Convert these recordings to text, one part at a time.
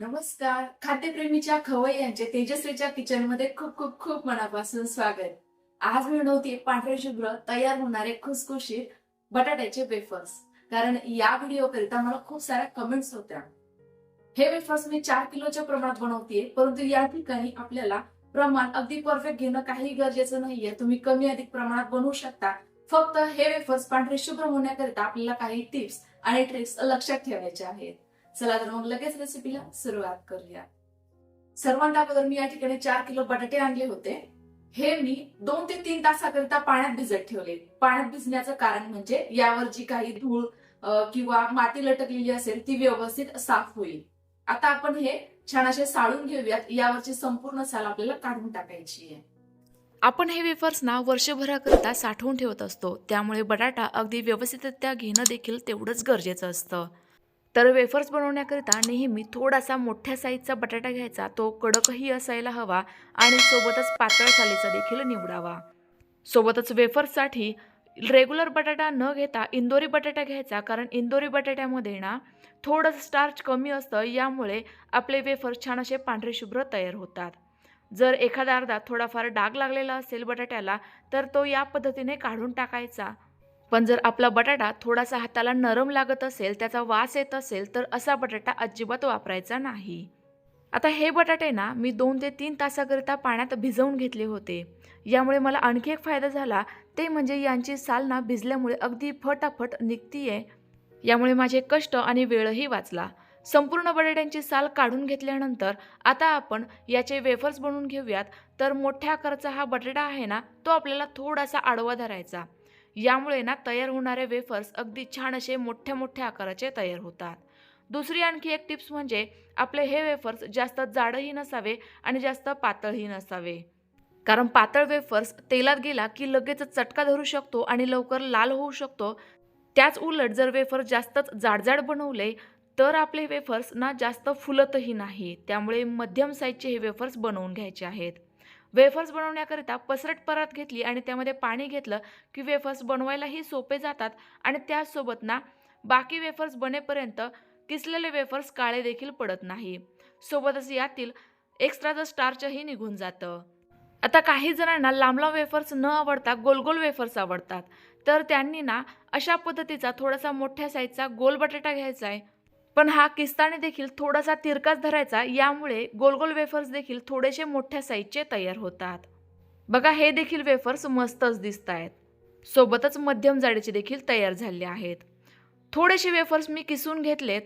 नमस्कार. खाद्यप्रेमीच्या खवई यांचे तेजश्रीच्या किचनमध्ये खूप खूप खूप मनापासून स्वागत. आज मिळवते पांढरे शुभ्र तयार होणारे खुसखुशीत बटाट्याचे वेफर्स कारण या व्हिडिओ करिता मला खूप साऱ्या कमेंट्स होत्या. हे वेफर्स मी चार किलोच्या प्रमाणात बनवते परंतु या ठिकाणी आपल्याला प्रमाण अगदी परफेक्ट घेणं काही गरजेचं नाहीये. तुम्ही कमी अधिक प्रमाणात बनवू शकता. फक्त हे वेफर्स पांढरे शुभ्र होण्याकरिता आपल्याला काही टिप्स आणि ट्रिक्स लक्षात ठेवायचे आहेत. चला तर मग लगेच रेसिपीला सुरुवात करूया. सर्वांना अगोदर मी या ठिकाणी चार किलो बटाटे आणले होते. हे मी दोन ते तीन तासाकरिता पाण्यात भिजत ठेवले. पाण्यात भिजण्याचं कारण म्हणजे यावर जी काही धूळ किंवा माती लटकलेली असेल ती व्यवस्थित साफ होईल. आता आपण हे छान असे साळून घेऊयात. यावरची संपूर्ण साल आपल्याला काढून टाकायची आहे. आपण हे वेफर्स ना वर्षभराकरिता साठवून ठेवत असतो. त्यामुळे बटाटा अगदी व्यवस्थितरित्या घेणं देखील तेवढंच गरजेचं असतं. तर वेफर्स बनवण्याकरिता नेहमी थोडासा मोठ्या साईजचा बटाटा घ्यायचा. तो कडकही असायला हवा आणि सोबतच पातळ सालीचा देखील निवडावा. सोबतच वेफर्ससाठी रेग्युलर बटाटा न घेता इंदोरी बटाटा घ्यायचा कारण इंदोरी बटाट्यामध्ये ना थोडंसं स्टार्च कमी असतं. यामुळे आपले वेफर्स छान असे पांढरे शुभ्र तयार होतात. जर एखादा अर्धा थोडाफार डाग लागलेला असेल बटाट्याला तर तो या पद्धतीने काढून टाकायचा. पण जर आपला बटाटा थोडासा हाताला नरम लागत असेल त्याचा वास येत असेल तर असा बटाटा अजिबात वापरायचा नाही. आता हे बटाटे ना मी दोन ते तीन तासाकरिता पाण्यात भिजवून घेतले होते. यामुळे मला आणखी एक फायदा झाला ते म्हणजे यांची साल ना भिजल्यामुळे अगदी फटाफट निघतीये. यामुळे माझे कष्ट आणि वेळही वाचला. संपूर्ण बटाट्यांची साल काढून घेतल्यानंतर आता आपण याचे वेफर्स बनवून घेऊयात. तर मोठ्या आकाराचा हा बटाटा आहे ना तो आपल्याला थोडासा आडवा धरायचा. यामुळे ना तयार होणारे वेफर्स अगदी छान असे मोठ्या मोठ्या आकाराचे तयार होतात. दुसरी आणखी एक टिप्स म्हणजे आपले हे वेफर्स जास्त जाडही नसावे आणि जास्त पातळही नसावे. कारण पातळ वेफर्स तेलात गेला की लगेच चटका धरू शकतो आणि लवकर लाल होऊ शकतो. त्याच उलट जर वेफर जास्तच जाडजाड बनवले तर आपले वेफर्स ना जास्त फुलतही नाही. त्यामुळे मध्यम साईजचे हे वेफर्स बनवून घ्यायचे आहेत. वेफर्स बनवण्याकरिता पसरट परत घेतली आणि त्यामध्ये पाणी घेतलं की वेफर्स बनवायलाही सोपे जातात आणि त्याचसोबत ना बाकी वेफर्स बनेपर्यंत किसलेले वेफर्स काळे देखील पडत नाही. सोबतच यातील एक्स्ट्राचं स्टार्चही निघून जातं. आता काही जणांना लांबला वेफर्स न आवडता गोल गोल वेफर्स आवडतात. तर त्यांनी ना अशा पद्धतीचा थोडासा मोठ्या साईजचा गोल बटाटा घ्यायचा आहे. पण हा किस्ताने देखील थोडासा तिरकाच धरायचा यामुळे गोलगोल वेफर्स देखील थोडेसे मोठ्या साईजचे तयार होतात. बघा हे देखील वेफर्स मस्तच दिसत आहेत सोबतच मध्यम जाडीचे देखील तयार झाले आहेत. थोडेसे वेफर्स मी किसून घेतलेत.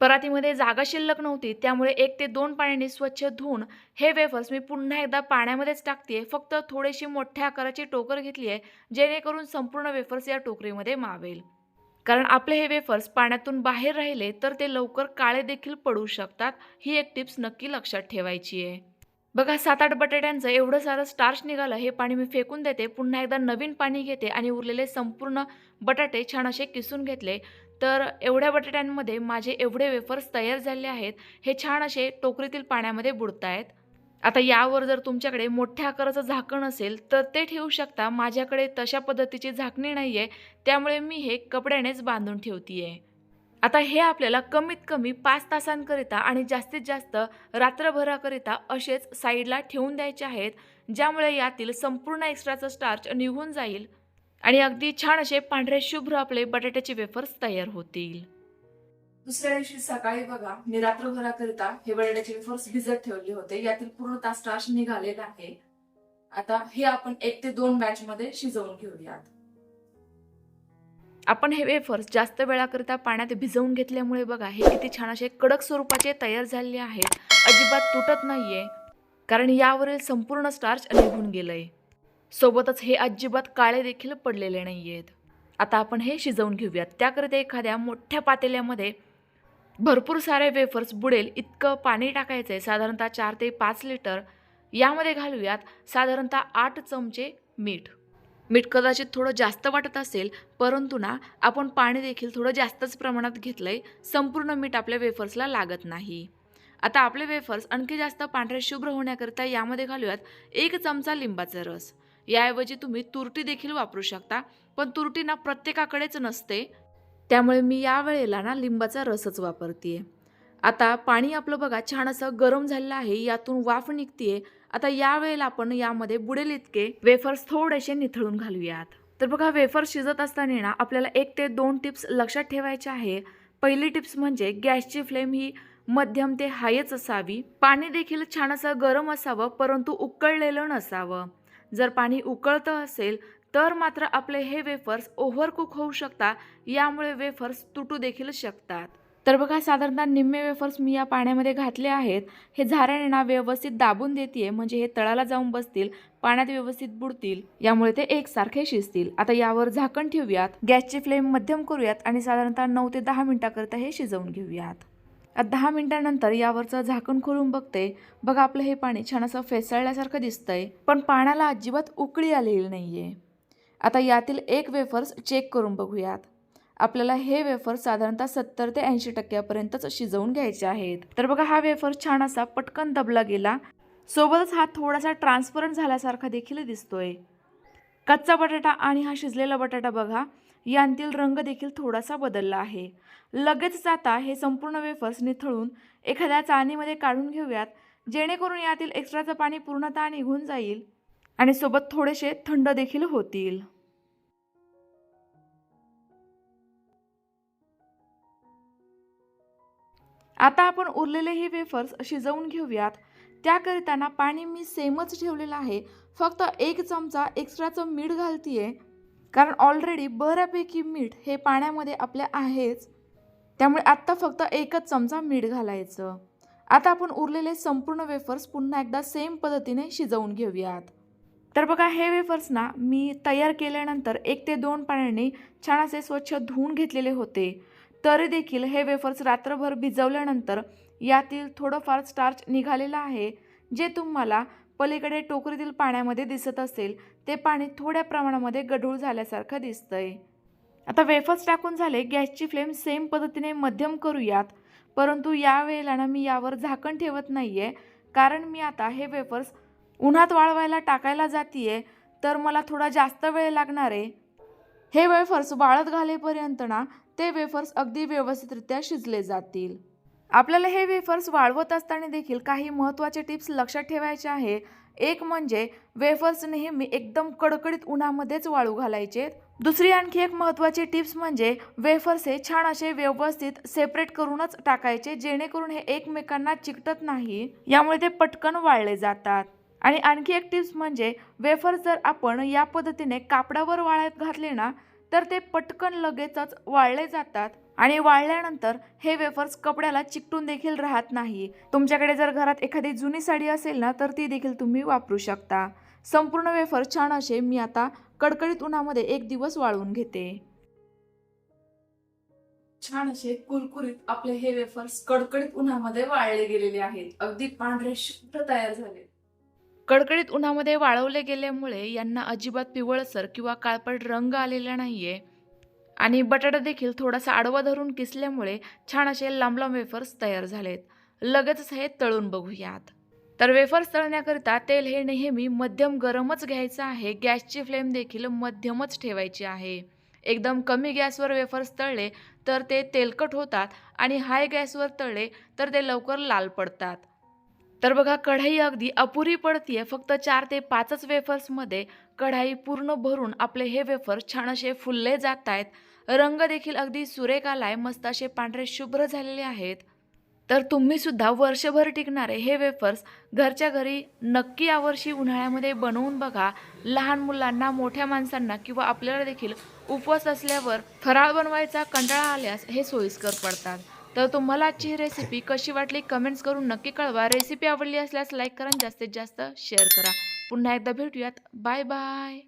परातीमध्ये जागा शिल्लक नव्हती त्यामुळे एक ते दोन पाण्याने स्वच्छ धुवून हे वेफर्स मी पुन्हा एकदा पाण्यामध्येच टाकते फक्त थोडीशी मोठ्या आकाराची टोकर घेतली आहे जेणेकरून संपूर्ण वेफर्स या टोकरीमध्ये मावेल. कारण आपले हे वेफर्स पाण्यातून बाहेर राहिले तर ते लवकर काळे देखील पडू शकतात ही एक टिप्स नक्की लक्षात ठेवायची आहे. बघा सात आठ बटाट्यांचं एवढं सारं स्टार्च निघालं हे पाणी मी फेकून देते पुन्हा एकदा नवीन पाणी घेते आणि उरलेले संपूर्ण बटाटे छान असे किसून घेतले. तर एवढ्या बटाट्यांमध्ये माझे एवढे वेफर्स तयार झाले आहेत हे छान असे टोकरीतील पाण्यामध्ये बुडतायत. आता यावर जर तुमच्याकडे मोठ्या आकाराचं झाकण असेल तर ते ठेवू शकता. माझ्याकडे तशा पद्धतीची झाकणी नाही आहे त्यामुळे मी हे कपड्यानेच बांधून ठेवती आहे आता हे आपल्याला कमीत कमी पाच तासांकरिता आणि जास्तीत जास्त रात्रभराकरिता असेच साईडला ठेवून द्यायचे आहेत ज्यामुळे यातील संपूर्ण एक्स्ट्राचं स्टार्च निघून जाईल आणि अगदी छान असे पांढरे शुभ्र आपले बटाट्याचे वेफर्स तयार होतील. दुसऱ्या दिवशी सकाळी बघा मी रात्रभराकरिता हे बटाट्याचे वेफर्स भिजत ठेवले होते. यातील पूर्णतः स्टार्च निघालेला आहे. आता हे आपण एक ते दोन बॅच मध्ये शिजवून घेऊयात. आपण हे वेफर्स जास्त वेळाकरिता पाण्यात भिजवून घेतल्यामुळे बघा हे किती छान असे कडक स्वरूपाचे तयार झालेले आहेत. अजिबात तुटत नाहीये. कारण यावरील संपूर्ण स्टार्च निघून गेलंय. सोबतच हे अजिबात काळे देखील पडलेले नाही आहेत आता आपण हे शिजवून घेऊयात. त्याकरिता एखाद्या मोठ्या पातेल्यामध्ये भरपूर सारे वेफर्स बुडेल इतकं पाणी टाकायचं आहे साधारणतः चार ते पाच लिटर यामध्ये घालूयात साधारणतः आठ चमचे मीठ. मीठ कदाचित थोडं जास्त वाटत असेल परंतु ना आपण पाणी देखील थोडं जास्तच प्रमाणात घेतलं आहे संपूर्ण मीठ आपल्या वेफर्सला लागत नाही. आता आपले वेफर्स आणखी जास्त पांढरे शुभ्र होण्याकरिता यामध्ये घालूयात एक चमचा लिंबाचा रस. याऐवजी तुम्ही तुरटी देखील वापरू शकता पण तुरटी ना प्रत्येकाकडेच नसते त्यामुळे मी या वेळेला ना लिंबाचा रसच वापरते आता पाणी आपलं बघा छान असं गरम झालेलं आहे यातून वाफ निघतीये. आता या वेळेला आपण यामध्ये बुडेल इतके वेफर्स थोडेसे निथळून घालूयात. तर बघा वेफर्स शिजत असताना ना आपल्याला एक ते दोन टिप्स लक्षात ठेवायच्या आहे. पहिली टिप्स म्हणजे गॅसची फ्लेम ही मध्यम ते हायच असावी. पाणी देखील छान असं गरम असावं परंतु उकळलेलं नसावं. जर पाणी उकळतं असेल तर मात्र आपले हे वेफर्स ओव्हरकुक होऊ शकतात. यामुळे वेफर्स तुटू देखील शकतात. तर बघा साधारणतः निम्मे वेफर्स मी या पाण्यामध्ये घातले आहेत. हे झाऱ्याने ना व्यवस्थित दाबून देते म्हणजे हे तळाला जाऊन बसतील पाण्यात व्यवस्थित बुडतील. यामुळे ते एकसारखे शिजतील. आता यावर झाकण ठेवूयात. गॅसची फ्लेम मध्यम करूयात आणि साधारणतः नऊ ते दहा मिनिटाकरता हे शिजवून घेऊयात. आता दहा मिनिटानंतर यावरचं झाकण खोलून बघते. बघा आपलं हे पाणी छान असं फेसळल्यासारखं दिसतंय. पण पाण्याला अजिबात उकळी आलेली नाहीये. आता यातील एक वेफर्स चेक करून बघूयात. आपल्याला हे वेफर साधारणतः सत्तर ते ऐंशी टक्क्यापर्यंतच शिजवून घ्यायचे आहेत. तर बघा हा वेफर छान असा पटकन दबला गेला. सोबतच हा थोडासा ट्रान्सपरंट झाल्यासारखा देखील दिसतोय. कच्चा बटाटा आणि हा शिजलेला बटाटा बघा यांतील रंग देखील थोडासा बदलला आहे. लगेच जाता हे संपूर्ण वेफर्स निथळून एखाद्या चाळणीमध्ये काढून घेऊयात जेणेकरून यातील एक्स्ट्राचं पाणी पूर्णतः निघून जाईल. आणि सोबत थोडेसे थंड देखील होतील. आता आपण उरलेले हे वेफर्स शिजवून घेऊयात. त्याकरिताना पाणी मी सेमच ठेवलेलं आहे. फक्त एक चमचा एक्स्ट्राचं मीठ घालतीये. कारण ऑलरेडी बऱ्यापैकी मीठ हे पाण्यामध्ये आपल्या आहेच. त्यामुळे आत्ता फक्त एकच चमचा मीठ घालायचं. आता आपण उरलेले संपूर्ण वेफर्स पुन्हा एकदा सेम पद्धतीने शिजवून घेऊयात. तर बघा हे वेफर्स ना मी तयार केल्यानंतर एक ते दोन पाण्याने छान असे स्वच्छ धुवून घेतलेले होते. तरी देखील हे वेफर्स रात्रभर भिजवल्यानंतर यातील थोडंफार स्टार्च निघालेलं आहे. जे तुम्हाला पलीकडे टोकरीतील पाण्यामध्ये दिसत असेल ते पाणी थोड्या प्रमाणामध्ये गढूळ झाल्यासारखं दिसतंय. आता वेफर्स टाकून झाले गॅसची फ्लेम सेम पद्धतीने मध्यम करूयात. परंतु या वेळेला ना मी यावर झाकण ठेवत नाही आहे कारण मी आता हे वेफर्स उन्हात वाळवायला टाकायला जातीये तर मला थोडा जास्त वेळ लागणार आहे. हे वेफर्स वाळत घालेपर्यंत ना ते वेफर्स अगदी व्यवस्थितरित्या शिजले जातील. आपल्याला हे वेफर्स वाळवत असताना देखील काही महत्त्वाचे टिप्स लक्षात ठेवायचे आहे. एक म्हणजे वेफर्स नेहमी एकदम कडकडीत उन्हामध्येच वाळू घालायचे. दुसरी आणखी एक महत्त्वाची टिप्स म्हणजे वेफर्स हे छान असे व्यवस्थित सेपरेट करूनच टाकायचे जेणेकरून हे एकमेकांना चिकटत नाही. यामुळे ते पटकन वाळले जातात. आणि आणखी एक टिप्स म्हणजे वेफर्स जर आपण या पद्धतीने कापडावर वाळत घातले ना तर ते पटकन लगेचच वाळले जातात आणि वाळल्यानंतर हे वेफर्स कपड्याला चिकटून देखील राहत नाही. तुमच्याकडे जर घरात एखादी जुनी साडी असेल ना तर ती देखील तुम्ही वापरू शकता. संपूर्ण वेफर छान असे मी आता कडकडीत उन्हामध्ये एक दिवस वाळवून घेते. छान असे कुरकुरीत आपले हे वेफर्स कडकडीत उन्हामध्ये वाळले गेलेले आहेत. अगदी पांढरे शुभ्र तयार झाले कडकडीत उन्हामध्ये वाळवले गेल्यामुळे यांना अजिबात पिवळसर किंवा काळपट रंग आलेला नाहीये. आणि बटाटा देखील थोडासा आडवा धरून किसल्यामुळे छान असे लांब लांब वेफर्स तयार झालेत. लगेचच हे तळून बघूयात. तर वेफर्स तळण्याकरिता तेल हे नेहमी मध्यम गरमच घ्यायचं आहे. गॅसची फ्लेम देखील मध्यमच ठेवायची आहे. एकदम कमी गॅसवर वेफर्स तळले तर ते तेलकट होतात आणि हाय गॅसवर तळले तर ते लवकर लाल पडतात. तर बघा कढाई अगदी अपुरी पडतीये. फक्त चार ते पाचच वेफर्समध्ये कढाई पूर्ण भरून आपले हे वेफर्स छान असे फुलले जात आहेत रंग देखील अगदी सुरेख आलाय मस्त असे पांढरे शुभ्र झालेले आहेत. तर तुम्ही सुद्धा वर्षभर टिकणारे हे वेफर्स घरच्या घरी नक्की यावर्षी उन्हाळ्यामध्ये बनवून बघा. लहान मुलांना मोठ्या माणसांना किंवा आपल्याला देखील उपवास असल्यावर फराळ बनवायचा कंटाळा आल्यास हे सोयीस्कर पडतात. तर तुम्हाला आजची ही रेसिपी कशी वाटली कमेंट्स करून नक्की कळवा. रेसिपी आवडली असल्यास लाईक करा आणि जास्तीत जास्त शेअर करा. पुन्हा एकदा भेटूयात. Bye bye